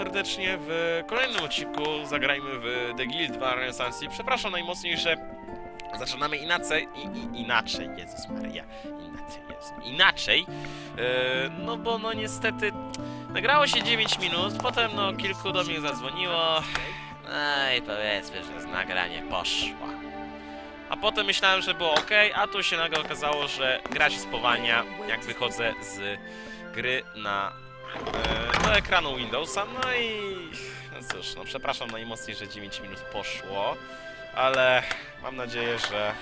serdecznie w kolejnym odcinku Zagrajmy w The Guild 2 Renaissance. Przepraszam najmocniej, że zaczynamy inaczej, i, i, inaczej, Jezus Maria, inaczej, Jezus, inaczej, e, no bo no niestety nagrało się 9 minut, potem no kilku do mnie zadzwoniło, no i powiedzmy, że nagranie poszła. A potem myślałem, że było ok, a tu się nagle okazało, że gra się spowalnia, jak wychodzę z gry na e, do ekranu Windowsa, no i no cóż, no przepraszam najmocniej, że 9 minut poszło, ale mam nadzieję, że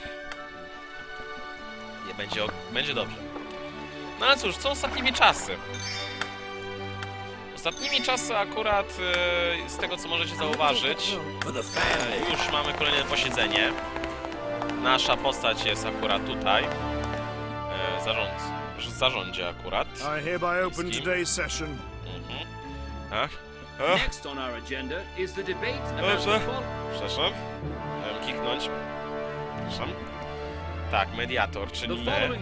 nie będzie, będzie dobrze. No ale cóż, co ostatnimi czasy? Ostatnimi czasy akurat e, z tego co możecie zauważyć, e, już mamy kolejne posiedzenie. Nasza postać jest akurat tutaj. E, zarząd, w zarządzie akurat. I hereby open today's session. Mhm. Ach, ach, Next on our agenda is the debate about Dobrze. the fall. przepraszam. Miałem kiknąć. Przepraszam. Tak, mediator, czyli my.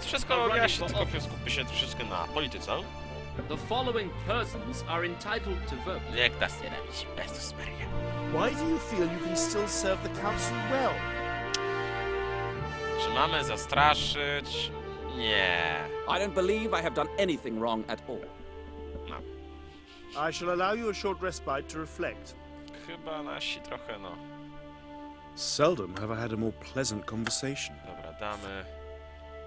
Wszystko wyjaśnię, tylko skupmy się troszeczkę na polityce. The following persons are entitled to vote. Jak nas nie robić? Jezus Maria. Why do you feel you can still serve the council well? Czy mamy zastraszyć? Nie. I don't believe I have done anything wrong at all. I shall allow you a short respite to reflect. Chyba nasi trochę, no. Seldom have I had a more pleasant conversation. Dobra, damy.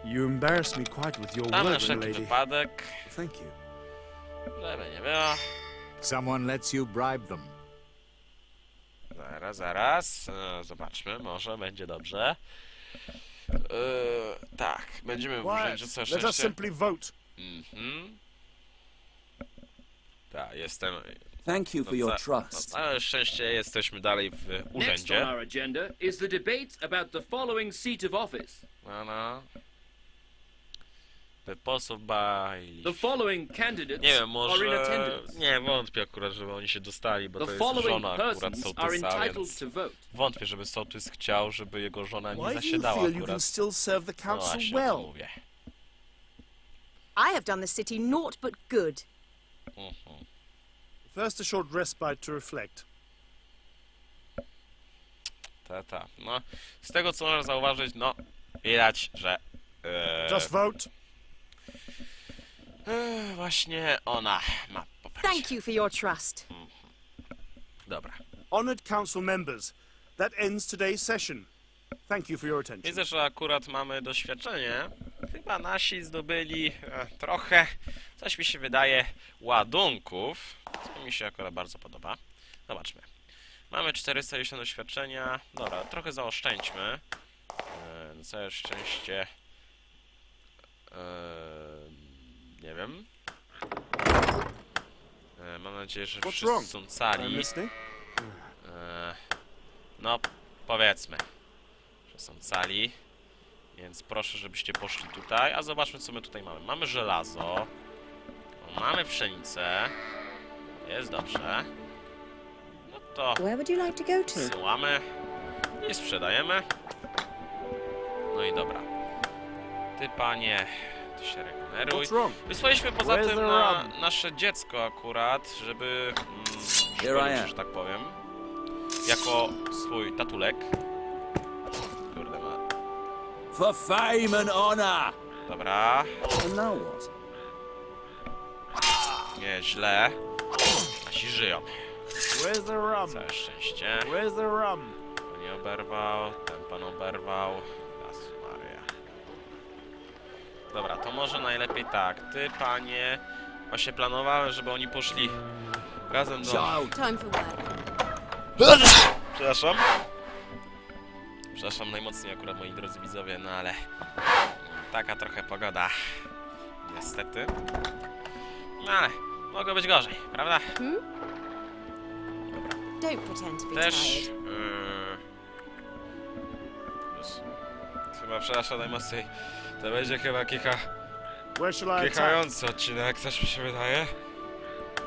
You embarrass me quite with your Damy na word, wszelki lady. wypadek. Thank you. Żeby nie było. Someone lets you bribe them. Zaraz, zaraz. E, zobaczmy, może będzie dobrze. E, tak, będziemy w urzędzie co Let us szczęście. simply vote. Mhm. Tak, jestem. Thank you for No, your trust. Na całe szczęście jesteśmy dalej w Next on urzędzie. our agenda is the debate about the following seat of office. No, no. The sposób by... The following candidates Nie wiem, are in może... attendance. Nie, wątpię akurat, żeby oni się dostali, bo The to jest following żona akurat persons are sołtysa, entitled więc... to vote. Wątpię, żeby sołtys chciał, żeby jego żona nie Why do you zasiadała feel you can akurat. still serve the No council właśnie, o tym well? mówię. I have done the city naught but good. Mhm. First, a short respite to reflect. Ta, ta. No, z tego co można zauważyć, no, widać, że... E, Just vote. Właśnie ona ma poparcie. Thank you for your trust. Dobra. Honored council members, that ends today's session. Thank you for your attention. Widzę, że akurat mamy doświadczenie. Chyba nasi zdobyli e, trochę, coś mi się wydaje, ładunków. Co mi się akurat bardzo podoba. Zobaczmy. Mamy 410 doświadczenia. Dobra, trochę zaoszczędźmy. E, na całe szczęście... E, nie wiem. E, mam nadzieję, że What's wszyscy wrong? są I'm cali. listening. E, no, powiedzmy, że są cali. Więc proszę, żebyście poszli tutaj. A zobaczmy, co my tutaj mamy. Mamy żelazo. Mamy pszenicę. Jest dobrze. No to Where would you like to go to? zsyłamy i sprzedajemy. No i dobra. Ty, panie, ty się regeneruj. Wysłaliśmy poza Where's tym na nasze dziecko akurat, żeby mm, Here I szkolić, am. że tak powiem. Jako swój tatulek. Kurde ma. For fame and honor! Dobra, And now what? nie źle. Nasi żyją. Where's the rum? Całe szczęście. Where's the rum? To nie oberwał, ten pan oberwał. Dobra, to może najlepiej tak. Ty, panie, właśnie planowałem, żeby oni poszli razem do... Time for work. Przepraszam. Przepraszam najmocniej akurat moi drodzy widzowie, no ale taka trochę pogoda. Niestety. No ale mogło być gorzej, prawda? Don't pretend to be Też. tired. Yy, chyba przepraszam najmocniej. To będzie chyba kicha, Where shall I attack? kichający odcinek, coś mi się wydaje.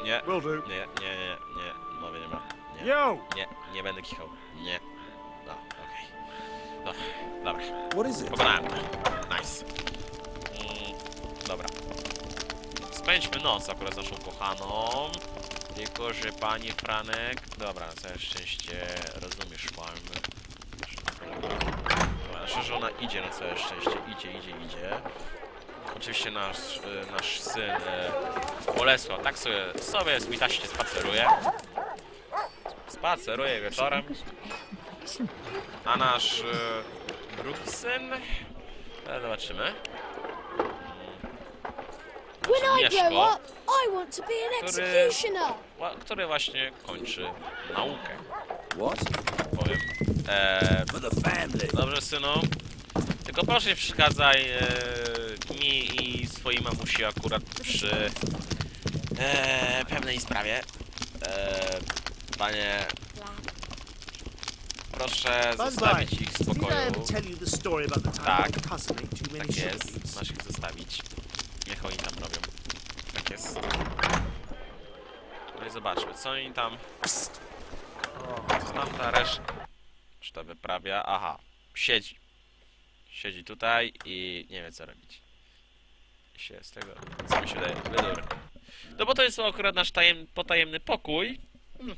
Nie, Will do. nie, nie, nie, nie, mowy nie ma. Nie. Yo! Nie, nie będę kichał. Nie. No, okej. No, dobra. what is it? Pokonałem to. Nice. Mm, dobra. Spędźmy noc akurat z naszą kochaną. Tylko, że panie Franek... Dobra, całe szczęście rozumiesz palmy. Żona idzie na całe szczęście. Idzie, idzie, idzie. Oczywiście nasz, y, nasz syn y, Bolesław tak sobie, sobie smitaście spaceruje. Spaceruje wieczorem. A nasz y, drugi syn... E, zobaczymy. When I Mieszko. grow up, I want to be an Który- executioner. Który właśnie kończy naukę, What? Eee, dobrze, synu. Tylko proszę nie przeszkadzaj e, mi i swojej mamusi akurat przy e, pewnej sprawie. E, panie, proszę zostawić ich w spokoju. Tak. Tak jest, masz ich zostawić. Niech oni tam robią. Tak jest. No i zobaczmy, co oni tam... Co tam ta reszta? To wyprawia? Aha, siedzi. Siedzi tutaj i nie wie co robić. I się z tego, co mi się daje, wydur. No bo to jest akurat nasz tajem, potajemny pokój. Hmm.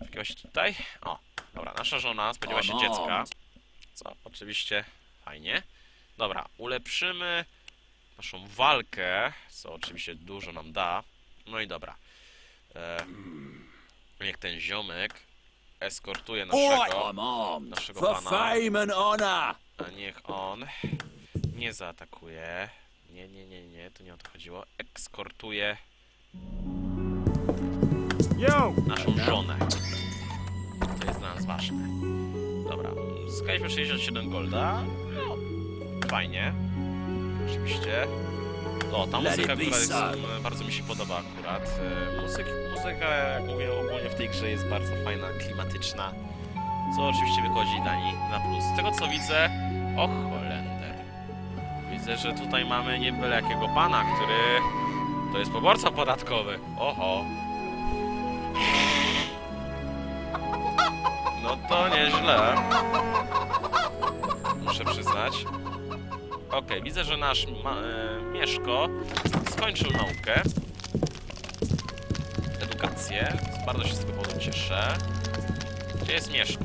Jakiegoś tutaj. O, dobra, nasza żona spodziewa się on. dziecka. Co oczywiście fajnie. Dobra, ulepszymy naszą walkę, co oczywiście dużo nam da. No i dobra. E, niech ten ziomek eskortuje naszego, naszego For pana. fame and honor. a niech on nie zaatakuje. Nie, nie, nie, nie, to nie o to chodziło. Eskortuje Yo! naszą żonę. To jest dla nas ważne. Dobra, zyskaliśmy 67 golda. No, fajnie. Oczywiście. O, ta muzyka, która jest, m, bardzo mi się podoba akurat. E, Muzyk, muzyka, jak mówię, ogólnie w tej grze jest bardzo fajna, klimatyczna. Co oczywiście wychodzi dla niej na plus. Z tego co widzę, o Holender. Widzę, że tutaj mamy nie byle jakiego pana, który to jest poborca podatkowy. Oho. No to nieźle. Muszę przyznać. Okej, widzę, że nasz ma, e, Mieszko skończył naukę. Edukację. Bardzo się z tego powodu cieszę. Gdzie jest Mieszko?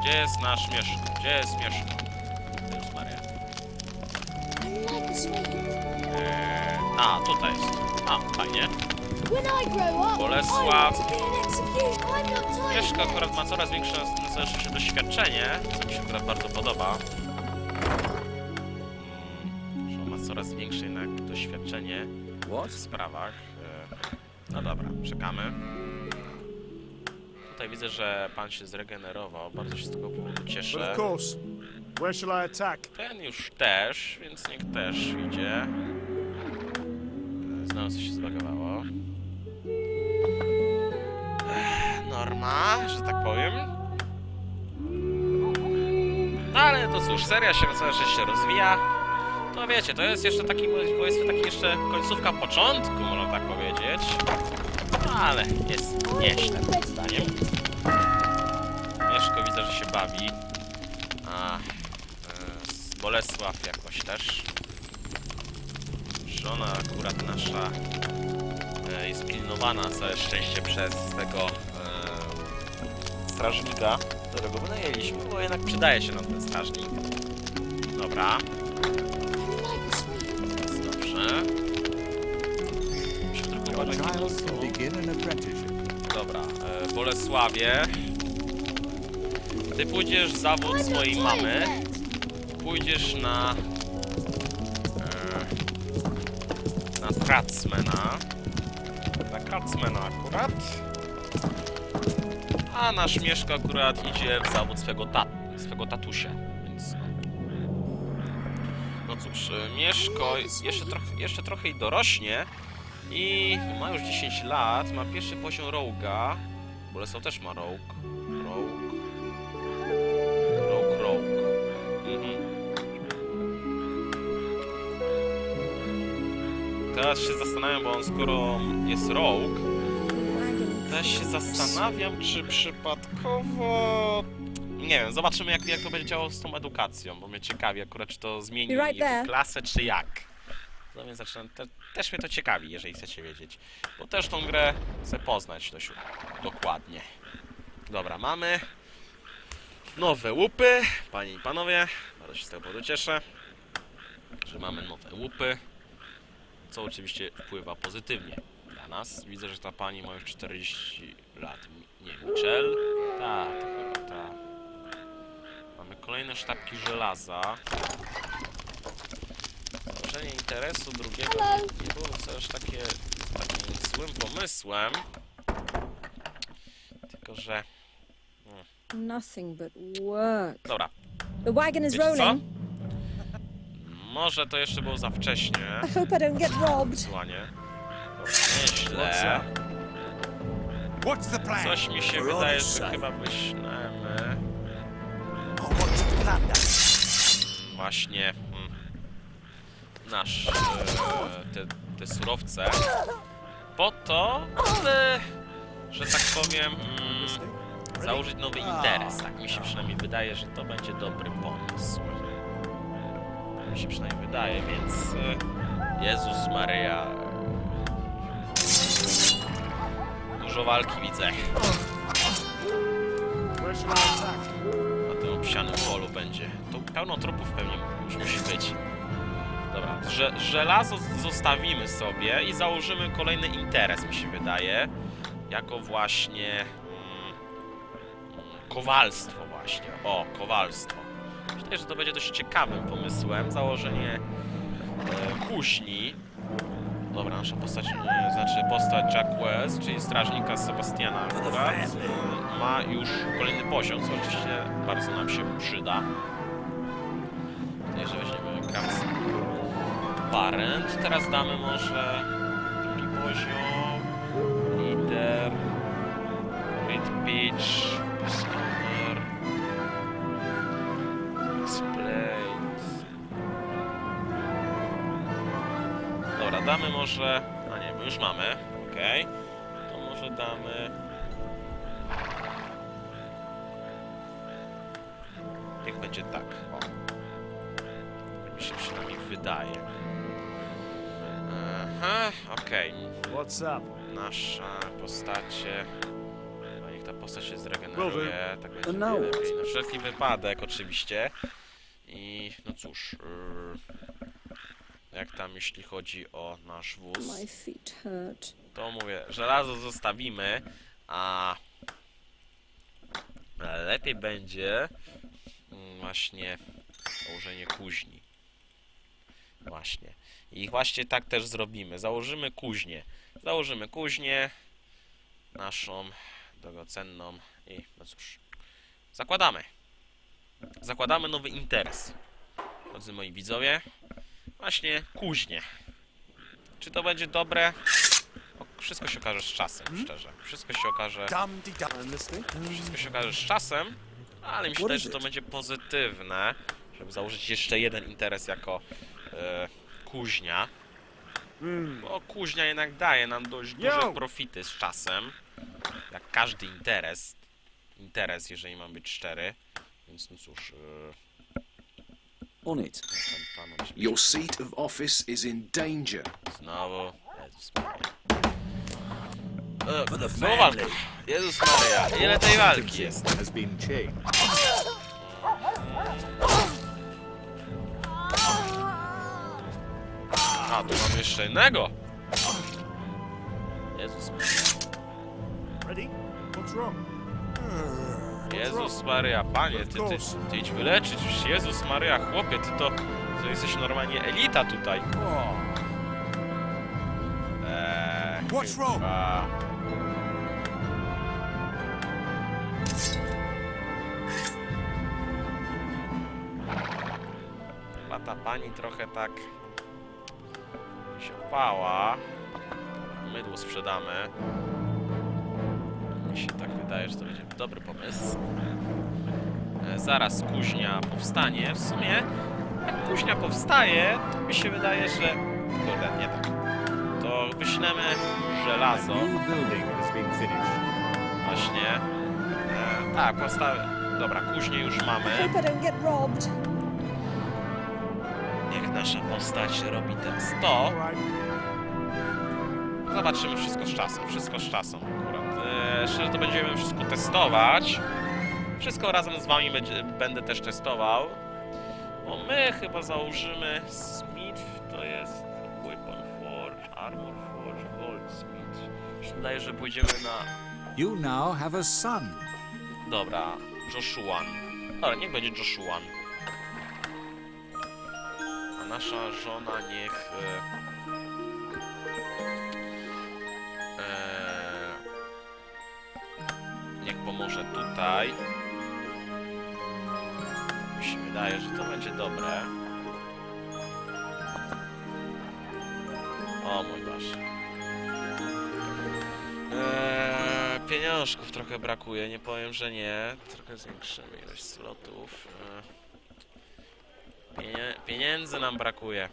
Gdzie jest nasz Mieszko? Gdzie jest Mieszko? Jezus Maria. Like a tutaj jest. A, fajnie. Bolesław. Mieszko akurat ma coraz większe doświadczenie, co mi się akurat bardzo podoba. Czekamy. Tutaj widzę, że pan się zregenerował, bardzo się z tego powodu cieszę. of course, where shall I attack? Ten już też, więc niech też idzie. Znowu coś się zbagowało. Norma, że tak powiem. No ale to cóż, seria się całe szczęście rozwija. No wiecie, to jest jeszcze taki, powiedzmy, taki jeszcze końcówka początku, można tak powiedzieć. Ale jest nieźle, moim zdaniem. Mieszko widzę, że się bawi. A, e, Bolesław jakoś też. Żona akurat nasza e, jest pilnowana całe szczęście przez swego e, strażnika, którego wynajęliśmy, bo jednak przydaje się nam ten strażnik. Dobra, jest dobrze. Muszę trochę Your Dobra, e, Bolesławie. Ty pójdziesz zawód swojej mamy. pójdziesz na e, na Kratzmana na Kratzmana akurat a nasz Mieszko akurat idzie w zawód swego, tat, swego tatusia no. no cóż, e, Mieszko jeszcze trochę, jeszcze trochę i dorośnie i ma już 10 lat, ma pierwszy poziom Roga Bolesław też ma Rogue. Rogue. Rogue Rogue. Mhm. Teraz się zastanawiam, bo on skoro jest rogue, teraz się zastanawiam, czy przypadkowo... Nie wiem, zobaczymy jak, jak to będzie działało z tą edukacją, bo mnie ciekawi akurat, czy to zmieni klasę, czy jak. No więc zaczynam, te, też mnie to ciekawi, jeżeli chcecie wiedzieć. Bo też tą grę chcę poznać dość dokładnie. Dobra, mamy nowe łupy, panie i panowie. Bardzo się z tego powodu cieszę, że mamy nowe łupy. Co oczywiście wpływa pozytywnie dla nas. Widzę, że ta pani ma już 40 lat. Nie, Michel? Tak, to chyba tak. Mamy kolejne sztabki żelaza. Założenie interesu drugiego Hello. nie, było też takie takim złym pomysłem. Tylko, że... Nothing but work. Dobra, The wagon is wiecie co? rolling. Może to jeszcze było za wcześnie. I hope I don't get robbed. Dobra, myślę... What's the plan? Coś mi się wydaje, że chyba wyślemy właśnie nasz, e, te, te surowce po to, aby, że tak powiem, mm, założyć nowy interes. Tak mi się przynajmniej wydaje, że to będzie dobry pomysł. Tak mi się przynajmniej wydaje, więc e, Jezus Maria. Dużo walki widzę. Na tym obsianym polu będzie. Tu pełno trupów pewnie już musi być. Że, żelazo zostawimy sobie i założymy kolejny interes, mi się wydaje. Jako właśnie... Mm, mm, kowalstwo właśnie. O, kowalstwo. Myślę, że to będzie dość ciekawym pomysłem. Założenie e, kuźni. Dobra, nasza postać, e, znaczy postać Jack Wells, czyli strażnika Sebastiana akurat, e, ma już kolejny poziom, co oczywiście bardzo nam się przyda. Parent. Teraz damy może drugi poziom, Leader, Great Pitch, Scanner, Explain. Dobra, damy może... A nie, my już mamy, okej. To może damy... Niech będzie tak, o. Mi się przynajmniej wydaje. Aha, okej. What's up? Nasza postacie... A niech ta postać się zregeneruje, tak będzie No. lepiej. Na wszelki wypadek oczywiście. I no cóż... Yy, jak tam jeśli chodzi o nasz wóz? My feet hurt. to mówię, żelazo zostawimy, a lepiej będzie mm, właśnie założenie kuźni. Właśnie. I właśnie tak też zrobimy. Założymy kuźnię. Założymy kuźnię naszą drogocenną i no cóż. Zakładamy. Zakładamy nowy interes. Drodzy moi widzowie, właśnie kuźnię. Czy to będzie dobre? O, Wszystko się okaże z czasem, szczerze. Wszystko się okaże, wszystko się okaże z czasem, ale myślę, że to będzie pozytywne, żeby założyć jeszcze jeden interes jako e, kuźnia. Hmm. Bo kuźnia jednak daje nam dość duże profity z czasem. Jak każdy interes. Interes, jeżeli mam być szczery. Więc no cóż, e, On it. pan, pan Your seat of office is in danger. Znowu. Jezus Maria. E, znowu walka. family. Jezus Maria, ile tej walki jest? Has been changed. A, tu mamy jeszcze jednego. Jezus Maria. Jezus Maria, panie, ty, ty, ty idź wyleczyć. Jezus Maria, chłopie, ty to, to jesteś normalnie elita tutaj. Eee, What's wrong? chyba... Chyba ta pani trochę tak opała. Mydło sprzedamy. Mi się tak wydaje, że to będzie dobry pomysł. E, Zaraz kuźnia powstanie. W sumie, jak kuźnia powstaje, to mi się wydaje, że... Kurde, nie tak. To wyślemy żelazo. Właśnie. E, tak, postawię. Dobra, kuźnię już mamy. Nasza postać robi te 100. All right. Zobaczymy wszystko z czasem, wszystko z czasem akurat. Eee, szczerze to będziemy wszystko testować. Wszystko razem z wami będzie, będę też testował. Bo my chyba założymy Smith, to jest Weapon Forge, Armor Forge, Goldsmith. Wydaje, że pójdziemy na... You now have a son. Dobra, Joshua. Ale niech będzie Joshua. Nasza żona niech... E, e, niech pomoże tutaj. Mi się wydaje, że to będzie dobre. O mój Boże. Eee, pieniążków trochę brakuje, nie powiem, że nie. Trochę zwiększymy ilość slotów. Eee, pienie pieniędzy nam brakuje.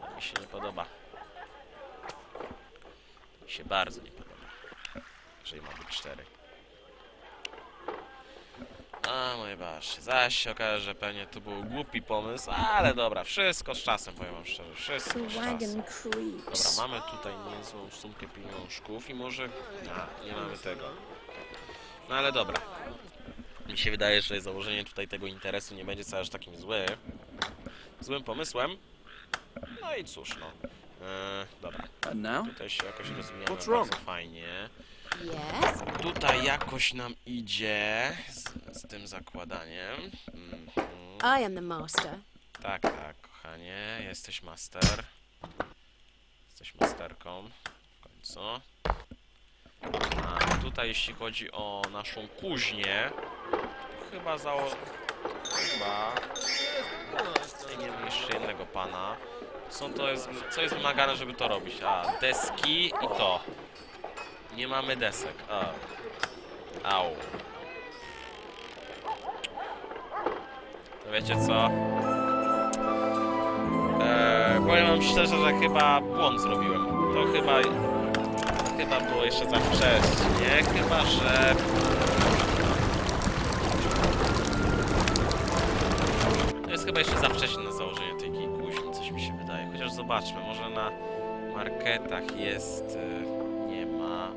To mi się nie podoba. Mi się bardzo nie podoba. Jeżeli ma być cztery. A moje basz, zaś się okaże, że pewnie to był głupi pomysł, ale dobra, wszystko z czasem, powiem wam szczerze, wszystko z czasem. Dobra, mamy tutaj niezłą sumkę pieniążków i może... A, nie mamy tego. No ale dobra. Mi się wydaje, że założenie tutaj tego interesu nie będzie aż takim zły. Złym pomysłem. No i cóż, no. Eee, dobra, tutaj się jakoś rozwijamy What's bardzo fajnie. Yes? Tutaj jakoś nam idzie z, z tym zakładaniem. Mhm. I am the master. Tak, tak, kochanie, jesteś master. Jesteś masterką w końcu. A tutaj jeśli chodzi o naszą kuźnię, chyba zało... Chyba... Nie wiem, jeszcze jednego pana. Co to jest, co jest wymagane, żeby to robić? A, deski i to. Nie mamy desek. A. Au. Wiecie co? Eee, powiem wam szczerze, że chyba błąd zrobiłem. To chyba... To chyba było jeszcze za wcześnie. Chyba, że... chyba jeszcze za wcześnie na założenie tej kuźni, coś mi się wydaje. Chociaż zobaczmy, może na marketach jest... e, Nie ma.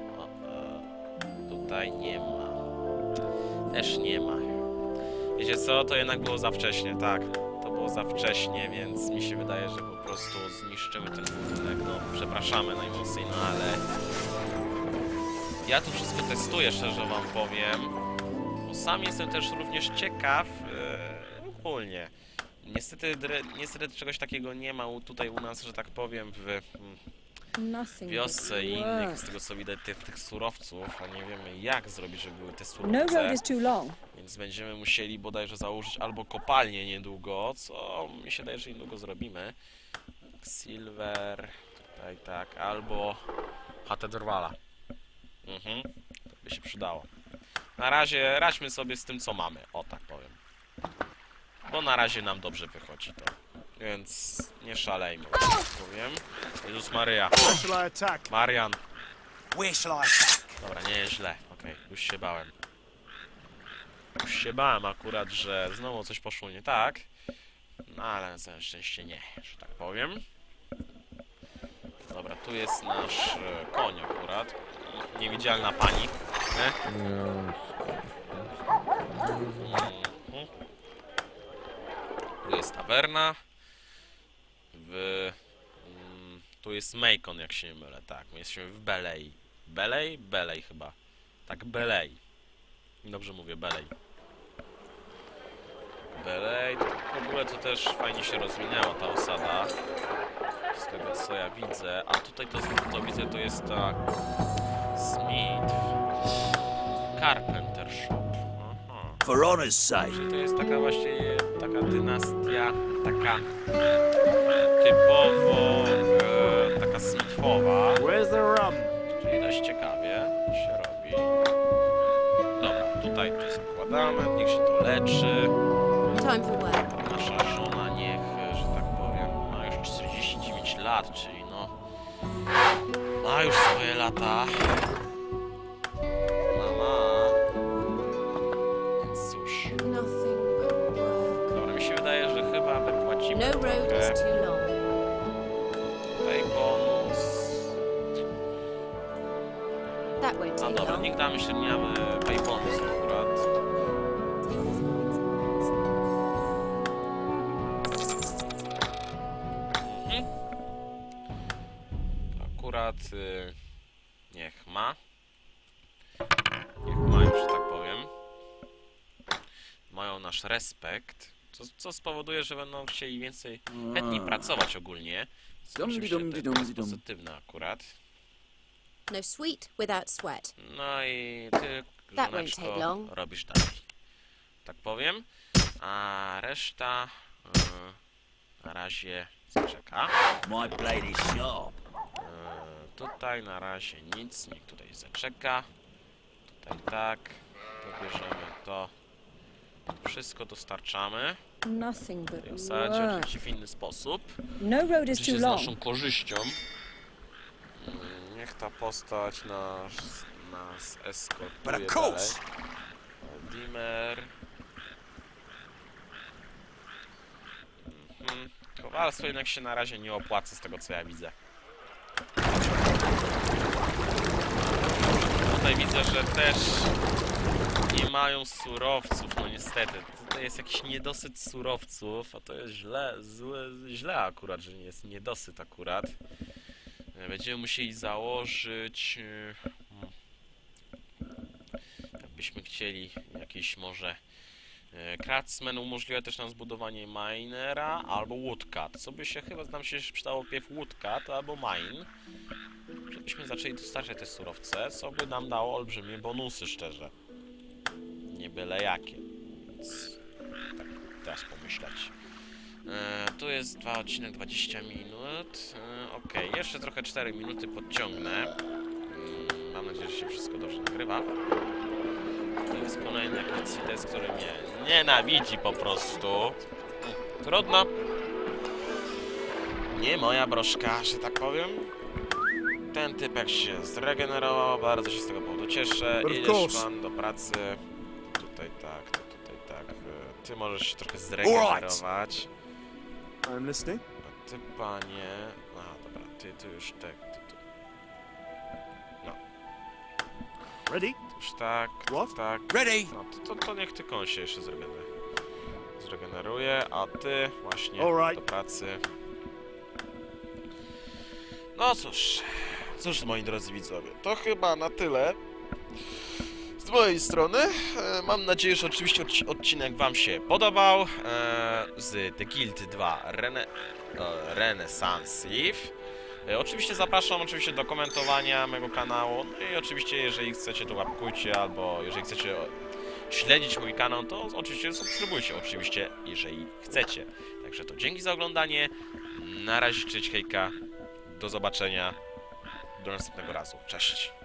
E, tutaj nie ma. Też nie ma. Wiecie co? To jednak było za wcześnie, tak. To było za wcześnie, więc mi się wydaje, że po prostu zniszczymy ten budynek. No, przepraszamy najmocniej, no ale... Ja tu wszystko testuję, szczerze wam powiem. Bo sam jestem też również ciekaw e, ogólnie. Niestety, niestety czegoś takiego nie ma tutaj u nas, że tak powiem, w mm, wiosce i innych, z tego co widać, tych, tych surowców, a nie wiemy jak zrobić, żeby były te No surowce. long. Więc będziemy musieli bodajże założyć albo kopalnię niedługo, co mi się wydaje, że niedługo zrobimy. Silver, tutaj tak, albo chatę Drwala. Mhm, to by się przydało. Na razie radźmy sobie z tym, co mamy, o tak. Bo na razie nam dobrze wychodzi to. Więc nie szalejmy, tak powiem. Jezus attack? Marian. Dobra, nie jest źle. Okej, już się bałem. Już się bałem akurat, że znowu coś poszło nie tak. No ale na szczęście nie, że tak powiem. Dobra, tu jest nasz e, koń akurat. Niewidzialna pani. Nie? Tu jest tawerna. W... mm, Tu jest Macon, jak się nie mylę, tak. My jesteśmy w Belej. Belej? Belej chyba. Tak, Belej. Dobrze mówię, Belej. Belej. W ogóle to też fajnie się rozwinęła ta osada. Z tego co ja widzę. A tutaj to, to widzę, to jest ta... Smith. Carpenter Shop. Aha. For honour's sake. Czyli to jest taka właśnie taka dynastia, taka typowo e, taka Smithowa. Where's the rum? Czyli dość ciekawie się robi. Dobra, tutaj to zakładamy, niech się to leczy. Time for work. Nasza żona niech, e, że tak powiem, ma już 49 lat, czyli no... Ma już swoje lata. Damy średniawy paypony akurat. Mhm. Akurat y, niech ma. Niech mają, że tak powiem. Mają nasz respekt. Co, co spowoduje, że będą chcieli więcej chętniej pracować ogólnie. Co to jest dum. pozytywne akurat. No sweet without sweat. No i ty, That won't żoneczko, take long. robisz dalej. Tak powiem. A reszta y, na razie zaczeka. My blade is sharp. Y, tutaj na razie nic, niech tutaj zaczeka. Tutaj tak. To bierzemy to. Wszystko dostarczamy. Nothing but osadzie work. oczywiście w inny sposób. No road is too Oczywiście z long. naszą korzyścią. Mm, Niech ta postać nas, nas eskortuje dalej. course. Dimmer. Mhm. Kowalstwo jednak się na razie nie opłaca z tego co ja widzę. Tutaj widzę, że też nie mają surowców, no niestety. Tutaj jest jakiś niedosyt surowców, a to jest źle, złe, źle akurat, że jest niedosyt akurat. E, Będziemy musieli założyć... e, hmm, Jakbyśmy chcieli jakiś może... e, Craftsman umożliwia też nam zbudowanie minera albo woodcut, co by się chyba nam się przydało pierw woodcut albo mine, żebyśmy zaczęli dostarczać te surowce, co by nam dało olbrzymie bonusy szczerze. Nie byle jakie. Więc tak teraz pomyśleć. E, tu jest dwa odcinek 20 minut. E, Okej, jeszcze trochę 4 minuty podciągnę. Mm, mam nadzieję, że się wszystko dobrze nagrywa. To jest kolejny Equides, który mnie nienawidzi po prostu. Mm, Trudno. Nie moja broszka, że tak powiem. Ten typek się zregenerował, bardzo się z tego powodu cieszę. Idziesz pan do pracy. Tutaj tak, to tutaj tak. E, Ty możesz się trochę zregenerować. I'm listening. A ty panie... A, dobra, ty, ty już tak, ty, ty, Ready? ty już tak, What? tak. Ready? No, to, to, to niech ty koń się jeszcze zregeneruje. Zregeneruje, a ty właśnie Alright. do pracy. No cóż, cóż moi drodzy widzowie, to chyba na tyle. Z mojej strony. E, Mam nadzieję, że oczywiście odci- odcinek Wam się podobał. E, z The Guild 2 Rene e, Renaissance Eve. Oczywiście zapraszam oczywiście do komentowania mojego kanału. No i oczywiście jeżeli chcecie to łapkujcie, albo jeżeli chcecie śledzić mój kanał, to oczywiście subskrybujcie, oczywiście jeżeli chcecie. Także to dzięki za oglądanie. Na razie, cześć hejka. Do zobaczenia. Do następnego razu. Cześć.